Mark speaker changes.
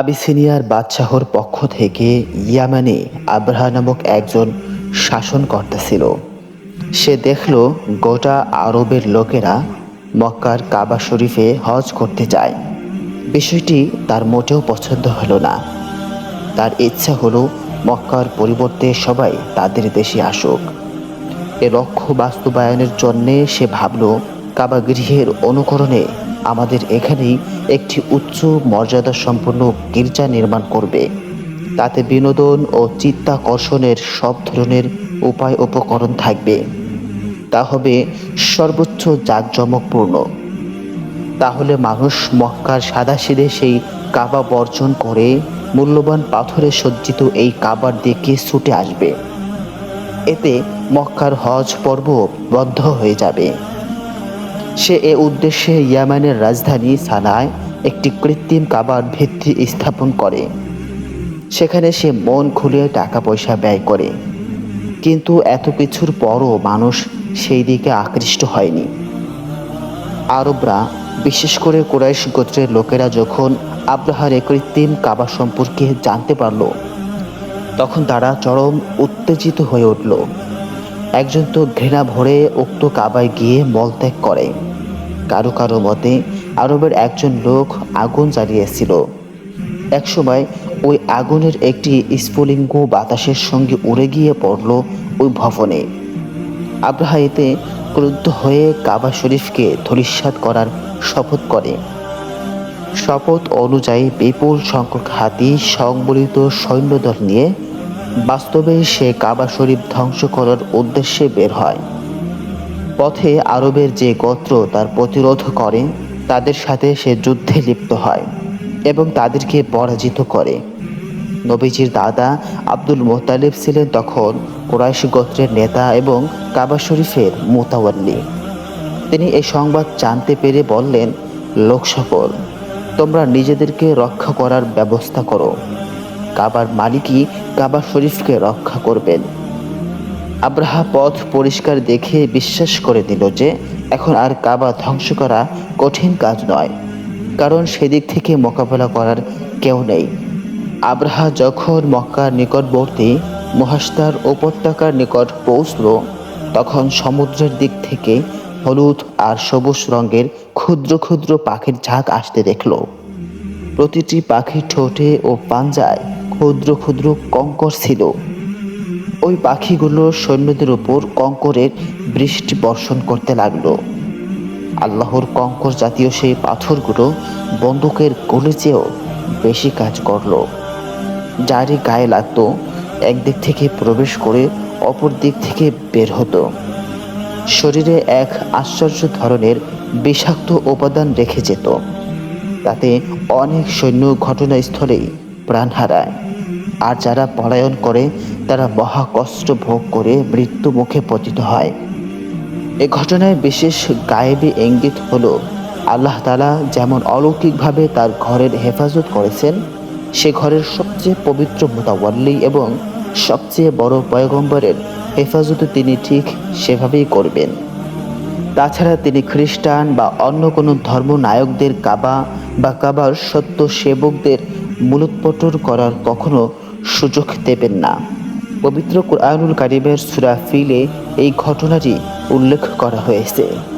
Speaker 1: আবিসিনিয়ার বাদশাহর পক্ষ থেকে ইয়ামানে আব্রাহা নামক একজন শাসনকর্তা ছিল। সে দেখল গোটা আরবের লোকেরা মক্কার কাবা শরীফে হজ করতে যায়। বিষয়টি তার মোটেও পছন্দ হলো না। তার ইচ্ছা হলো মক্কার পরিবর্তে সবাই তাদের দেশে আসুক। এ লক্ষ্য বাস্তবায়নের জন্যে সে ভাবল কাবা গৃহের অনুকরণে আমাদের এখানেই একটি উচ্চ মর্যাদা সম্পন্ন গির্জা নির্মাণ করবে। তাতে বিনোদন ও চিত্তাকর্ষণের সব ধরনের উপায় উপকরণ থাকবে। তা হবে সর্বোচ্চ জাঁকজমকপূর্ণ। তাহলে মানুষ মক্কার সাদাসিধে সেই কাবা বর্জন করে মূল্যবান পাথরে সজ্জিত এই কাবার দিকে ছুটে আসবে। এতে মক্কার হজ পর্ব বন্ধ হয়ে যাবে। সে এ উদ্দেশ্যে ইয়ামানের রাজধানী সানায় একটি কৃত্রিম কাবার ভিত্তি স্থাপন করে। সেখানে সে মন খুলে টাকা পয়সা ব্যয় করে। কিন্তু এত কিছুর পরও মানুষ সেই দিকে আকৃষ্ট হয়নি। আরবরা, বিশেষ করে কুরাইশ গোত্রের লোকেরা যখন আব্রাহার কৃত্রিম কাবা সম্পর্কে জানতে পারল, তখন তারা চরম উত্তেজিত হয়ে উঠল। একজন তো ঘৃণা ভরে উক্ত কাবায় গিয়ে মলত্যাগ করে। কারও কারও মতে, আরবের একজন লোক আগুন জ্বালিয়েছিল। একসময় ওই আগুনের একটি স্ফুলিঙ্গ বাতাসের সঙ্গে উড়ে গিয়ে পড়ল ওই ভবনে। আব্রাহা এতে ক্রুদ্ধ হয়ে কাবা শরীফকে ধরিস্বাদ করার শপথ করে। শপথ অনুযায়ী বিপুল সংখ্যক হাতি সংবলিত সৈন্যদল নিয়ে বাস্তবে সে কাবা শরীফ ধ্বংস করার উদ্দেশ্যে বের হয়। পথে আরবের যে গোত্র তার প্রতিরোধ করে, তাদের সাথে সে যুদ্ধে লিপ্ত হয় এবং তাদেরকে পরাজিত করে। নবীজির দাদা আব্দুল মোতালিব ছিলেন তখন কুরাইশ গোত্রের নেতা এবং কাবা শরীফের মোতাওয়াল্লি। তিনি এই সংবাদ জানতে পেরে বললেন, লোক সকল, তোমরা নিজেদেরকে রক্ষা করার ব্যবস্থা করো। কাবার মালিকই কাবা শরীফকে রক্ষা করবেন। আব্রাহা পথ পরিষ্কার দেখে বিশ্বাস করে দিল যে এখন আর কাবা ধ্বংস করা কঠিন কাজ নয়, কারণ সেদিক থেকে মোকাবেলা করার কেউ নেই। আব্রাহা যখন মক্কার নিকটবর্তী মহাস্তার উপত্যকার নিকট পৌঁছল, তখন সমুদ্রের দিক থেকে হলুদ আর সবুজ রঙের ক্ষুদ্র ক্ষুদ্র পাখির ঝাঁক আসতে দেখল। প্রতিটি পাখির ঠোঁটে ও পাঞ্জায় ক্ষুদ্র ক্ষুদ্র কঙ্কর ছিল। ওই পাখিগুলো সৈন্যদের উপর কঙ্করের বৃষ্টি বর্ষণ করতে লাগল। আল্লাহর কঙ্কর জাতীয় সেই পাথরগুলো বন্দুকের গুলি চেয়েও বেশি কাজ করল। যারই গায়ে লাগতো, একদিক থেকে প্রবেশ করে অপর দিক থেকে বের হতো। শরীরে এক আশ্চর্য ধরনের বিষাক্ত উপাদান রেখে যেত। তাতে অনেক সৈন্য ঘটনাস্থলেই প্রাণ হারায়। আর যারা পলায়ন করে, তারা মহা কষ্ট ভোগ করে মৃত্যু মুখে পতিত হয়। এ ঘটনায় বিশেষ গায়েবী ইঙ্গিত হলো, আল্লাহ তালা যেমন অলৌকিকভাবে তার ঘরের হেফাজত করেছেন, সে ঘরের সবচেয়ে পবিত্র মোতাবল্লি এবং সবচেয়ে বড় পয়গম্বরের হেফাজত তিনি ঠিক সেভাবেই করবেন। তাছাড়া তিনি খ্রিস্টান বা অন্য কোনো ধর্ম নায়কদের কাবা বা কাবার সত্য সেবকদের মূলোৎপটর করার কখনো সুযোগ দেবেন না। পবিত্র কোরআনুল কারিমের সুরাফিলে এই ঘটনাটি উল্লেখ করা হয়েছে।